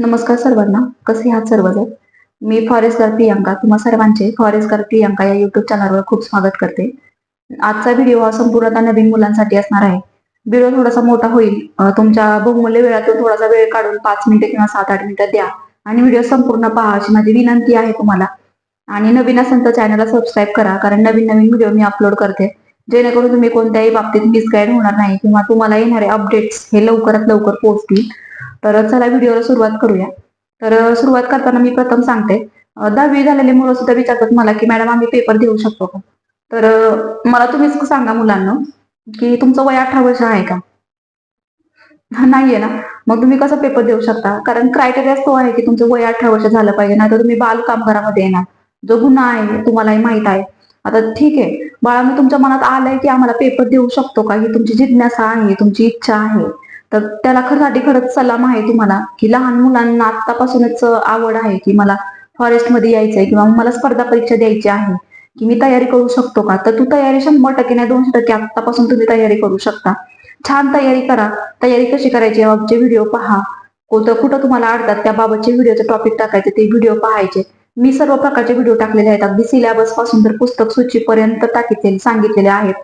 नमस्कार सर्वांना. कसे आहात सर्वजण? मी फॉरेस्टर प्रियांका. तुम्हा सर्वांचे फॉरेस्टर प्रियांका या युट्यूब चॅनलवर खूप स्वागत करते. आजचा व्हिडिओ हा संपूर्णतः नवीन मुलांसाठी असणार आहे. व्हिडिओ थोडासा मोठा होईल. तुमच्या बहुमूल्य वेळातून थोडासा वेळ काढून पाच मिनिटं किंवा सात आठ मिनिटं द्या. आणि व्हिडिओ संपूर्ण पहा अशी माझी विनंती आहे तुम्हाला. आणि नवीन असेल तर चॅनलला सबस्क्राईब करा. कारण नवीन नवीन व्हिडिओ मी अपलोड करते. जेणेकरून तुम्ही कोणत्याही बाबतीत मिसगाईड होणार नाही किंवा तुम्हाला येणारे अपडेट्स हे लवकरात लवकर पोहोचतील. तर चला व्हिडिओला सुरुवात करूया. तर सुरुवात करताना मी प्रथम सांगते. दहावी झालेली मुलं सुद्धा विचारतात मला की मॅडम आम्ही पेपर देऊ शकतो का? तर मला तुम्हीच सांगा मुलांना की तुमचं वय अठरा वर्ष आहे का? हा, नाहीये ना. मग तुम्ही कसं पेपर देऊ शकता? कारण क्रायटेरिया तो आहे की तुमचं वय अठरा वर्ष झालं पाहिजे नाही तर तुम्ही बाल कामगारामध्ये येणार. जो गुन्हा आहे तुम्हालाही माहीत आहे. आता ठीक आहे. बाळा मी तुमच्या मनात आलंय की आम्हाला पेपर देऊ शकतो का? ही तुमची जिज्ञासा आहे तुमची इच्छा आहे. तर त्याला खरंसाठी खरंच सलाम आहे तुम्हाला की लहान मुलांना आतापासूनच आवड आहे की मला फॉरेस्टमध्ये यायचंय किंवा मला स्पर्धा परीक्षा द्यायची आहे की मी तयारी करू शकतो का? तर तू तयारी शंभर टक्के नाही दोनशे टक्के आतापासून तुम्ही तयारी करू शकता. छान तयारी करा. तयारी कशी करायची? याबाबतचे व्हिडिओ पहा. कोणतं कुठं तुम्हाला अडतात त्याबाबतचे व्हिडिओचे टॉपिक टाकायचे ते व्हिडिओ पाहायचे. मी सर्व प्रकारचे व्हिडिओ टाकलेले आहेत. अगदी सिलेबसपासून तर पुस्तक सूचीपर्यंत टाकितले सांगितलेले आहेत.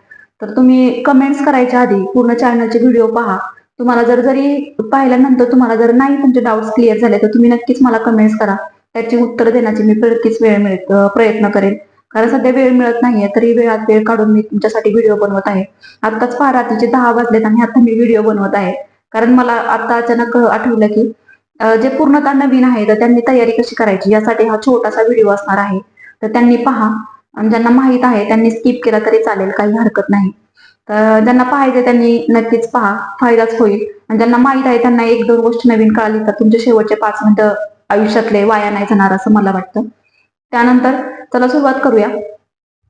तर तुम्ही कमेंट्स करायच्या आधी पूर्ण चॅनलचे व्हिडिओ पहा. तुम्हाला जर जरी पाहिल्यानंतर तुम्हाला जर नाही तुमचे डाऊट्स क्लिअर झाले तर तुम्ही नक्कीच मला कमेंट्स करा. त्याची उत्तर देण्याची मी नक्कीच वेळ मिळत प्रयत्न करेन. कारण सध्या वेळ मिळत नाहीये तरी वेळात वेळ काढून मी तुमच्यासाठी व्हिडिओ बनवत आहे. आताच फार रात्रीचे दहा वाजलेत आणि आता मी व्हिडिओ बनवत आहे. कारण मला आता अचानक आठवलं की जे पूर्णतः नवीन आहे तर त्यांनी तयारी कशी करायची? यासाठी हा छोटासा व्हिडिओ असणार आहे. तर त्यांनी पहा. आणि ज्यांना माहीत आहे त्यांनी स्किप केला तरी चालेल काही हरकत नाही. तर ज्यांना पाहायचं त्यांनी नक्कीच पहा फायदाच होईल. आणि ज्यांना माहीत आहे त्यांना एक दोन गोष्टी नवीन कळाली तर तुमचे शेवटचे पाच मिनिटं आयुष्यातले वाया नाही जाणार असं मला वाटतं. त्यानंतर चला सुरुवात करूया.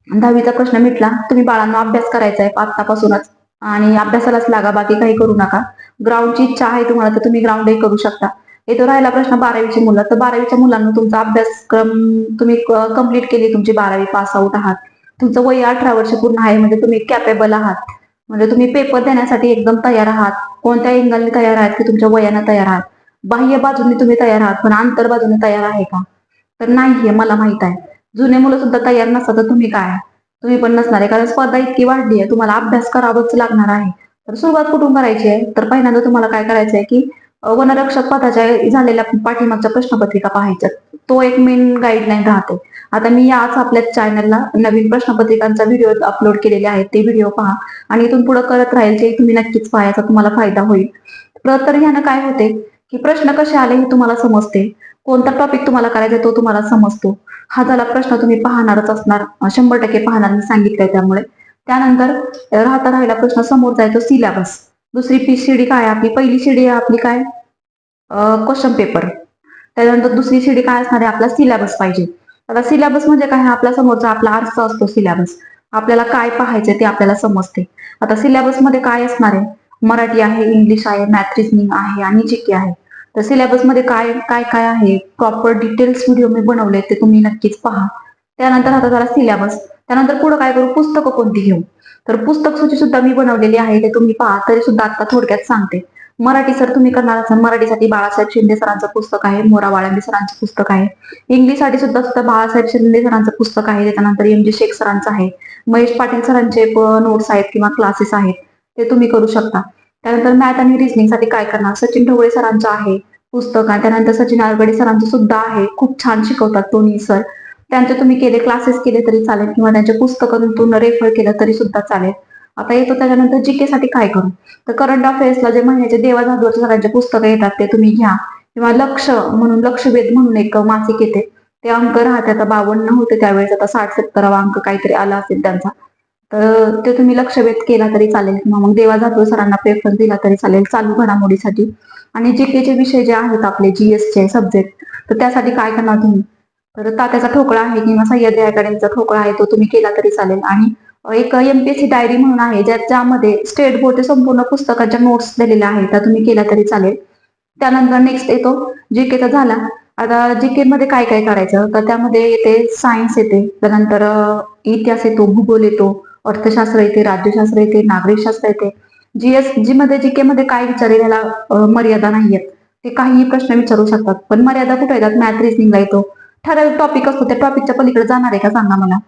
दहावीचा प्रश्न मिटला. तुम्ही बाळांना अभ्यास करायचा आहे आतापासूनच. आणि अभ्यासालाच लागा बाकी काही करू नका. ग्राउंडची इच्छा आहे तुम्हाला तर तुम्ही ग्राउंडही करू शकता. येतो राहिला प्रश्न बारावीची मुलं. तर बारावीच्या मुलांना तुमचा अभ्यासक्रम तुम्ही कंप्लीट केली तुमची बारावी पास आउट आहात. तुमचं वय अठरा वर्ष पूर्ण आहे म्हणजे तुम्ही कॅपेबल आहात. म्हणजे तुम्ही पेपर देण्यासाठी एकदम तयार आहात. कोणत्या एंगलने तयार आहात की तुमच्या वयानं तयार आहात. बाह्य बाजूने तुम्ही तयार आहात पण आंतर बाजूने तयार आहे का? तर नाही हे मला माहीत आहे. जुने मुलं सुद्धा तयार नसतात तर तुम्ही काय? तुम्ही पण नसणार आहे कारण स्पर्धा इतकी वाढली आहे तुम्हाला अभ्यास करावाच लागणार आहे. तर सुरुवात कुठून करायची आहे? तर पहिल्यांदा तुम्हाला काय करायचं आहे की वनरक्षक पदाच्या झालेल्या पाठीमागच्या प्रश्नपत्रिका पाहायच्या. तो एक मेन गाईडलाईन राहते. आता मी याच आपल्या चॅनलला नवीन प्रश्नपत्रिकांचा व्हिडिओ अपलोड केलेले आहेत. ते व्हिडिओ पहा आणि इथून पुढे करत राहील ते तुम्ही नक्कीच पाहायचा तुम्हाला फायदा होईल. तर ह्यानं काय होते की प्रश्न कसे आले हे तुम्हाला समजते. कोणता टॉपिक तुम्हाला करायचा आहे तो तुम्हाला समजतो. हा झाला प्रश्न तुम्ही पाहणारच असणार. शंभर टक्के पाहणार मी सांगितलंय त्यामुळे. त्यानंतर राहता राहिला प्रश्न समोर जायचो सिलेबस दुसरी पी शिडी काय आपली पहिली शिडी आहे आपली काय? क्वेश्चन पेपर त्यानंतर दुसरी शिडी काय असणार आहे? आपला सिलेबस पाहिजे. आता सिलेबस म्हणजे काय? आपल्या समोरचा आपला आरसा असतो सिलेबस आपल्याला काय पाहायचं ते आपल्याला समजते. आता सिलेबसमध्ये काय असणार आहे? मराठी आहे इंग्लिश आहे मॅथ रिजनिंग आहे आणि जीके आहे. तर सिलेबसमध्ये काय काय काय आहे? प्रॉपर डिटेल्स व्हिडिओ मी बनवले ते तुम्ही नक्कीच पहा. त्यानंतर आता झाला सिलेबस त्यानंतर पुढे काय करू? पुस्तकं कोणती घेऊ? तर पुस्तक सूची सुद्धा मी बनवलेली आहे ते तुम्ही पहा. तरी सुद्धा आता थोडक्यात सांगते. मराठी सर तुम्ही करणार असाल. मराठीसाठी बाळासाहेब शिंदे सरांचं पुस्तक आहे मोरा वाळंबी सरांचं पुस्तक आहे. इंग्लिशसाठी सुद्धा सुद्धा बाळासाहेब शिंदे सरांचं पुस्तक आहे. त्याच्यानंतर एम जी शेख सरांचं आहे. महेश पाटील सरांचे नोट्स आहेत किंवा क्लासेस आहेत. ते तुम्ही करू शकता. त्यानंतर मॅथ आणि रिझनिंगसाठी काय करणार? सचिन ढवळे सरांचं आहे पुस्तक आहे. त्यानंतर सचिन आरगडे सरांचं सुद्धा आहे. खूप छान शिकवतात दोन्ही सर त्यांचे तुम्ही केले क्लासेस केले तरी चालेल किंवा त्यांचे पुस्तकातून रेफर केलं तरी सुद्धा चालेल. आता येतो त्याच्यानंतर जीके साठी काय करू? तर करंट अफेअर्सला जे महिन्याचे देवा जाधवर सरांचे पुस्तकं येतात ते तुम्ही घ्या. किंवा लक्ष म्हणून लक्षवेध म्हणून एक मासिक येते. ते अंक राहते आता बावन्न होते त्यावेळेस आता साठ सत्तरावा अंक काहीतरी आला असेल त्यांचा. तर ते तुम्ही लक्षवेध केला तरी चालेल किंवा मग देवा जाधव सरांना प्रेफरन्स दिला तरी चालेल चालू घडामोडीसाठी आणि जीकेचे विषय जे आहेत आपले जीएसचे सब्जेक्ट तर त्यासाठी काय करणार तुम्ही? तर तात्याचा ठोकळा आहे किंवा सह्याद्री अकॅडमीचा ठोकळा आहे तो तुम्ही केला तरी चालेल. आणि एक एमपीएससी डायरी म्हणून आहे ज्या ज्यामध्ये स्टेट बोर्डचे संपूर्ण पुस्तकाच्या नोट्स दिलेल्या आहेत त्या तुम्ही केल्या तरी चालेल. त्यानंतर नेक्स्ट येतो जीकेचा झाला. आता जीके मध्ये काय काय करायचं? तर त्यामध्ये येते सायन्स येते. त्यानंतर इतिहास येतो भूगोल येतो अर्थशास्त्र येते राज्यशास्त्र येते नागरिकशास्त्र येते. जीएस जी मध्ये जीके मध्ये काय विचारलेला अं, मर्यादा नाहीयेत. ते काहीही प्रश्न विचारू शकतात. पण मर्यादा कुठे येतात मॅथ रिझनिंगला येतो. ठराविक टॉपिक असतो त्या टॉपिकच्या पलीकडे जाणार आहे का? सांगा मला.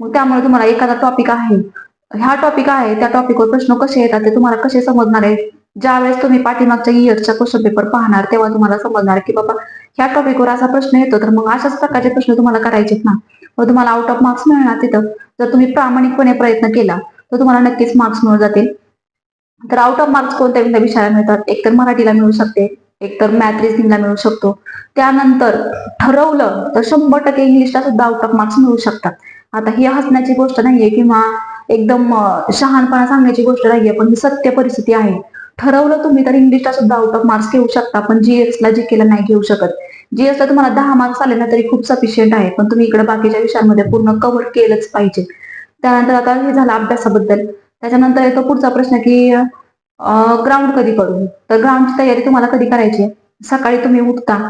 मग त्यामुळे तुम्हाला एखादा टॉपिक आहे. ह्या टॉपिक आहे त्या टॉपिकवर प्रश्न कसे येतात ते तुम्हाला कसे समजणार आहे? ज्यावेळेस तुम्ही पाठीमागच्या इयरच्या क्वेश्चन पेपर पाहणार तेव्हा तुम्हाला समजणार की बाबा ह्या टॉपिकवर असा प्रश्न येतो तर मग अशाच प्रकारचे प्रश्न तुम्हाला करायचेत ना. मग तुम्हाला आउट ऑफ मार्क्स मिळणार तिथं. जर तुम्ही प्रामाणिकपणे प्रयत्न केला तर तुम्हाला नक्कीच मार्क्स मिळून जातील. तर आउट ऑफ मार्क्स कोणत्या कोणत्या विषयाला मिळतात? एकतर मराठीला मिळू शकते एकतर मॅथ रिझनिंगला मिळू शकतो. त्यानंतर ठरवलं तर शंभर टक्के इंग्लिशला सुद्धा आउट ऑफ मार्क्स मिळू शकतात. आता ही हसण्याची गोष्ट नाहीये किंवा एकदम शहाणपणा सांगण्याची गोष्ट नाहीये पण ही सत्य परिस्थिती आहे. ठरवलं तुम्ही तर इंग्लिशला सुद्धा आउट ऑफ मार्क्स घेऊ शकता पण जीएस ला जी केला नाही घेऊ शकत. जीएस ला तुम्हाला दहा मार्क्स आले ना तरी खूप सफिशियंट आहे पण तुम्ही इकडे बाकीच्या विषयांमध्ये पूर्ण कव्हर केलंच पाहिजे. त्यानंतर आता हे झालं अभ्यासाबद्दल. त्याच्यानंतर येतो पुढचा प्रश्न की ग्राउंड कधी करू? तर ग्राउंडची तयारी तुम्हाला कधी करायची? सकाळी तुम्ही उठता.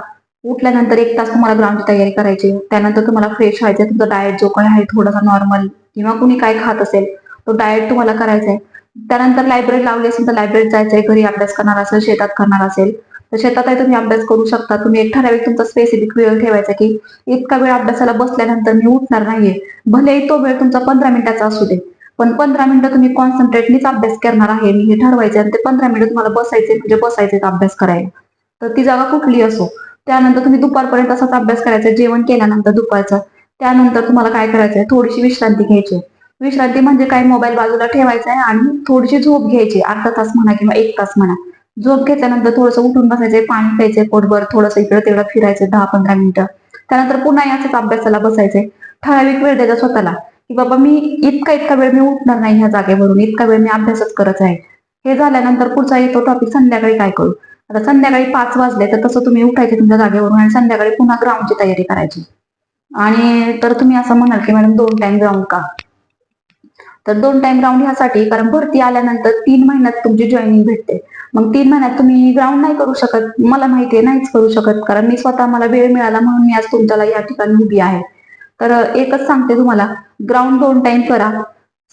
उठल्यानंतर एक तास तुम्हाला ग्राउंडची तयारी करायची. आहे. त्यानंतर तुम्हाला फ्रेश व्हायचं तुमचा डाएट जो काही आहे थोडासा नॉर्मल किंवा कुणी काय खात असेल तो डाएट तुम्हाला करायचा आहे त्यानंतर लायब्ररी लावली असेल तर लायब्ररीत जायचंय. घरी अभ्यास करणार असेल शेतात करणार असेल. तर शेतातही तुम्ही अभ्यास करू शकता. तुम्ही एक ठराविक तुमचा स्पेसिफिक वेळ ठेवायचा की इतका वेळ अभ्यासाला बसल्यानंतर मी उठणार नाहीये. भलेही तो वेळ तुमचा पंधरा मिनिटाचा असू दे. पण पंधरा मिनिटं तुम्ही कॉन्सन्ट्रेटलीच अभ्यास करणार आहे. मी हे ठरवायचे आणि ते पंधरा मिनिटं तुम्हाला बसायचे म्हणजे बसायचे अभ्यास करायला. तर ती जागा कुठली असो. त्यानंतर तुम्ही दुपारपर्यंत असाच अभ्यास करायचा जेवण केल्यानंतर दुपारचा. त्यानंतर तुम्हाला काय करायचंय? थोडीशी विश्रांती घ्यायची. विश्रांती म्हणजे काय? मोबाईल बाजूला ठेवायचा आहे आणि थोडीशी झोप घ्यायची. अर्धा तास म्हणा किंवा एक तास म्हणा. झोप घेतल्यानंतर थोडंसं उठून बसायचंय पाणी प्यायचंय पोटभर थोडंसं इकडे तिकडे फिरायचं दहा पंधरा मिनिटं. त्यानंतर पुन्हा याच अभ्यासाला बसायचंय. ठराविक वेळ द्यायचा स्वतःला. की बाबा मी इतका इतका वेळ मी उठणार नाही ह्या जागेवरून. इतका वेळ मी अभ्यासच करत आहे. हे झाल्यानंतर पुढचा येतो टॉपिक संध्याकाळी काय करू? आता संध्याकाळी पाच वाजले तर तसं तुम्ही उठायचे तुमच्या जागेवरून आणि संध्याकाळी पुन्हा ग्राउंडची तयारी करायची. आणि तर तुम्ही असं म्हणाल की मॅडम दोन टाइम ग्राउंड का? तर दोन टाइम ग्राउंड ह्यासाठी कारण भरती आल्यानंतर तीन महिन्यात तुमची जॉईनिंग भेटते. मग तीन महिन्यात तुम्ही ग्राउंड नाही करू शकत. मला माहिती आहे नाहीच करू शकत. कारण मी स्वतः मला वेळ मिळाला म्हणून मी आज तुमच्याला या ठिकाणी उभी आहे. तर एकच सांगते तुम्हाला ग्राउंड दोन टाइम करा.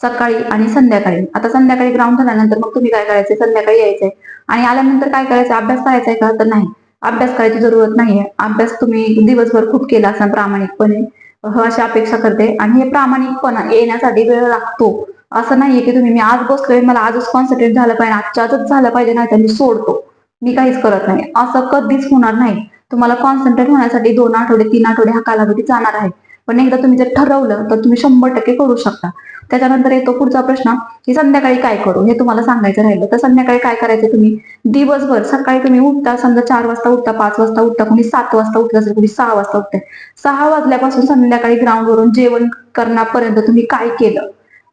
सकाळी आणि संध्याकाळी. आता संध्याकाळी ग्राउंड झाल्यानंतर मग तुम्ही काय करायचंय संध्याकाळी यायचंय. आणि आल्यानंतर काय करायचं? अभ्यास करायचा आहे का? तर नाही. अभ्यास करायची जरूरत नाहीये. अभ्यास तुम्ही दिवसभर खूप केला असाल प्रामाणिकपणे. अशी अपेक्षा करते. आणि हे प्रामाणिकपणा येण्यासाठी वेळ लागतो. असं नाहीये की तुम्ही मी आज बसलोय मला आजच कॉन्सन्ट्रेट झालं पाहिजे आजच्या आजच झालं पाहिजे नाही तर मी सोडतो. मी काहीच करत नाही. असं कधीच होणार नाही. तुम्हाला कॉन्सन्ट्रेट होण्यासाठी दोन आठवडे तीन आठवडे हा कालावधी जाणार आहे. पण एकदा तुम्ही जर ठरवलं तर तुम्ही शंभर टक्के करू शकता. त्याच्यानंतर येतो पुढचा प्रश्न की संध्याकाळी काय करू? हे तुम्हाला सांगायचं राहिलं तर संध्याकाळी काय करायचं तुम्ही? दिवसभर सकाळी तुम्ही उठता समजा चार वाजता उठता पाच वाजता उठता कोणी सात वाजता उठलं असेल कोणी सहा वाजता उठते सहा वाजल्यापासून संध्याकाळी ग्राउंड वरून जेवण करण्यापर्यंत तुम्ही काय केलं?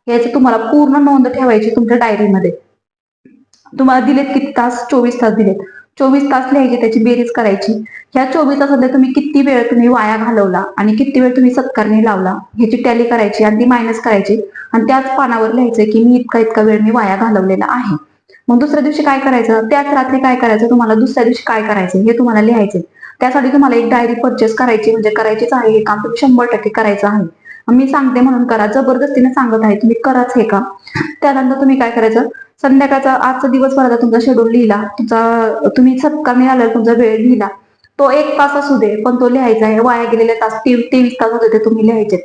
याची तुम्हाला पूर्ण नोंद ठेवायची तुमच्या डायरीमध्ये तुम्हाला दिलेत किती तास? चोवीस तास दिलेत. चोवीस तास लिहायचे त्याची बेरीज करायची. ह्या चोवीस तासात तुम्ही किती वेळ तुम्ही वाया घालवला आणि किती वेळ तुम्ही सत्कारणी लावला ह्याची टॅली करायची आणि ती मायनस करायची आणि त्याच पानावर लिहायचं की मी इतका इतका वेळ मी वाया घालवलेला आहे. मग दुसऱ्या दिवशी काय करायचं? त्याच रात्री काय करायचं? तुम्हाला दुसऱ्या दिवशी काय करायचं? हे तुम्हाला लिहायचे त्यासाठी तुम्हाला एक डायरी परचेस करायची म्हणजे करायचीच आहे हे काम तुम्ही शंभर टक्के करायचं आहे. मी सांगते म्हणून करा. जबरदस्तीने सांगत आहे तुम्ही कराच हे काम. त्यानंतर तुम्ही काय करायचं? संध्याकाळचा आजचा दिवसभराचा तुमचा शेड्यूल लिहिला. तुमचा तुम्ही सत्कार मिळाला तुमचा वेळ लिहिला. तो एक तास असू दे पण तो लिहायचा आहे. वाया गेलेले तास तेवीस तास होते ते तुम्ही लिहायचे.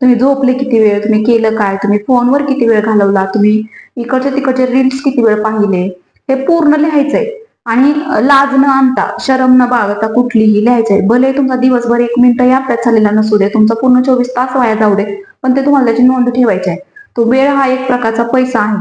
तुम्ही झोपले किती वेळ तुम्ही केलं काय तुम्ही फोनवर किती वेळ घालवला तुम्ही इकडचे तिकडचे रील्स किती वेळ पाहिले हे पूर्ण लिहायचंय. आणि लाज न आणता शरम न बाळगता कुठलीही लिहायचंय. भले तुमचा दिवसभर एक मिनिटही अभ्यास झालेला नसू दे तुमचा पूर्ण चोवीस तास वाया जाऊ दे पण ते तुम्हाला त्याची नोंद ठेवायची आहे. तो वेळ हा एक प्रकारचा पैसा आहे.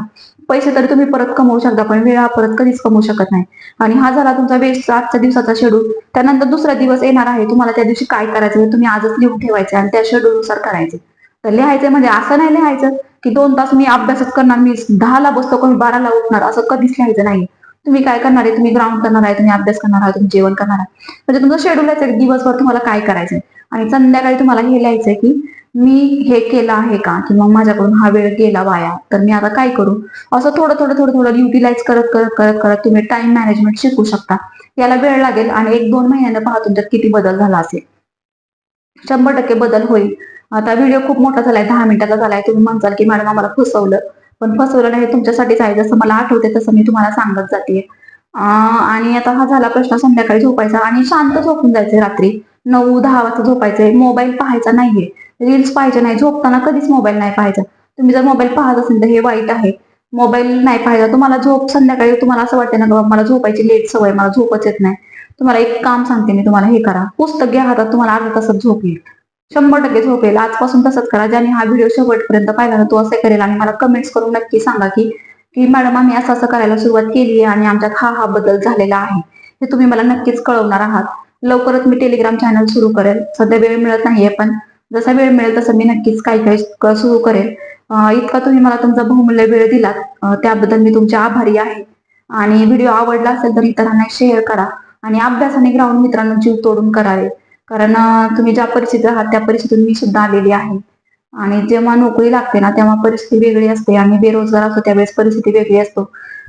पैसे तर तुम्ही परत कमवू शकता पण वेळ परत कधीच कमवू शकत नाही. आणि हा झाला तुमचा वेळ आजच्या दिवसाचा शेड्यूल त्यानंतर दुसरा दिवस येणार आहे. तुम्हाला त्या दिवशी काय करायचं तुम्ही आजच लिहून ठेवायचं आणि त्या शेड्यूलनुसार करायचे. तर लिहायचं म्हणजे असं नाही लिहायचं की दोन तास मी अभ्यासच करणार मी दहाला बसतो कमी बाराला उठणार असं कधीच लिहायचं नाही. तुम्ही काय करणार आहे? तुम्ही ग्राउंड करणार आहे तुम्ही अभ्यास करणार आहे तुम्ही जेवण करणार आहे. म्हणजे तुमचं शेड्यूल आहे दिवसभर तुम्हाला काय करायचंय? आणि संध्याकाळी तुम्हाला हे लिहायचंय की मी हे केलं आहे का? किंवा माझ्याकडून हा वेळ गेला वाया तर मी आता काय करू? असं थोडं थोडं थोडं थोडं युटिलाइज करत करत करत करत तुम्ही टाइम मॅनेजमेंट शिकू शकता. याला वेळ लागेल आणि एक दोन महिन्यानं पहा तुमच्यात किती बदल झाला असेल. शंभर टक्के बदल होईल. आता व्हिडिओ खूप मोठा झालाय दहा मिनिटाचा झालाय. तुम्ही म्हणताल की मॅडम आम्हाला फसवलं. पण फसवलं नाही हे तुमच्यासाठीच आहे. जसं मला आठवते तसं मी तुम्हाला सांगत जाते. आणि आता हा झाला प्रश्न संध्याकाळी झोपायचा. आणि शांत झोपून जायचंय रात्री. नऊ दहा वाजता झोपायचंय. मोबाईल पाहायचा नाहीये. रील्स पाहिजे नाही झोपताना कधीच मोबाईल नाही पाहायचा. तुम्ही जर मोबाईल पाहत असेल तर हे वाईट आहे. मोबाईल नाही पाहिजे तुम्हाला झोप संध्याकाळी तुम्हाला असं वाटतं ना की बाबा मला झोपायची लेट सवय मला झोपच येत नाही. तुम्हाला एक काम सांगते मी तुम्हाला हे करा. पुस्तक घ्या हातात तुम्हाला अर्धा तासात झोप येईल. शंभर टक्के झोप येईल. आजपासून तसंच करा. ज्याने हा व्हिडिओ शेवटपर्यंत पाहिला ना तो असं करेल आणि मला कमेंट्स करून नक्की सांगा की की मॅडम आम्ही असं असं करायला सुरुवात केली आहे आणि आमच्यात हा हा बदल झालेला आहे. हे तुम्ही मला नक्कीच कळवणार आहात. लवकरच मी टेलिग्राम चॅनल सुरू करेल. सध्या वेळ मिळत नाहीये पण जसा वेळ मिळेल तसं मी नक्कीच काही काही सुरू करेल. इतका तुम्ही मला तुमचा बहुमूल्य वेळ दिलात. त्याबद्दल मी तुमच्या आभारी आहे. आणि व्हिडिओ आवडला असेल तर इतरांना शेअर करा. आणि अभ्यासाने ग्राउंड मित्रांनो जीव तोडून करावे. कारण तुम्ही ज्या परिस्थितीत आहात त्या परिस्थितीतून मी सुद्धा आलेली आहे. आणि जेव्हा नोकरी लागते ना तेव्हा परिस्थिती वेगळी असते आणि बेरोजगार असतो त्यावेळेस परिस्थिती वेगळी असतो.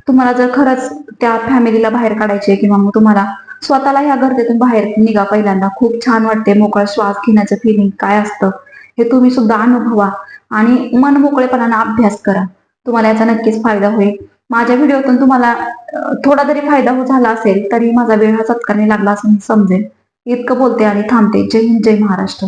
तुम्हाला जर खरंच त्या फॅमिलीला बाहेर काढायचे किंवा मग तुम्हाला स्वतःला ह्या गर्दीतून बाहेर निघा पहिल्यांदा. खूप छान वाटते मोकळा श्वास घेण्याचं फिलिंग काय असतं? हे तुम्ही सुद्धा अनुभवा आणि मन मोकळेपणानं अभ्यास करा. तुम्हाला याचा नक्कीच फायदा होईल. माझ्या व्हिडिओतून तुम्हाला थोडा जरी फायदा हो झाला असेल तरी माझा वेळ हा सत्कारने लागला असं समजेल इतकं बोलते आणि थांबते. जय हिंद जय महाराष्ट्र.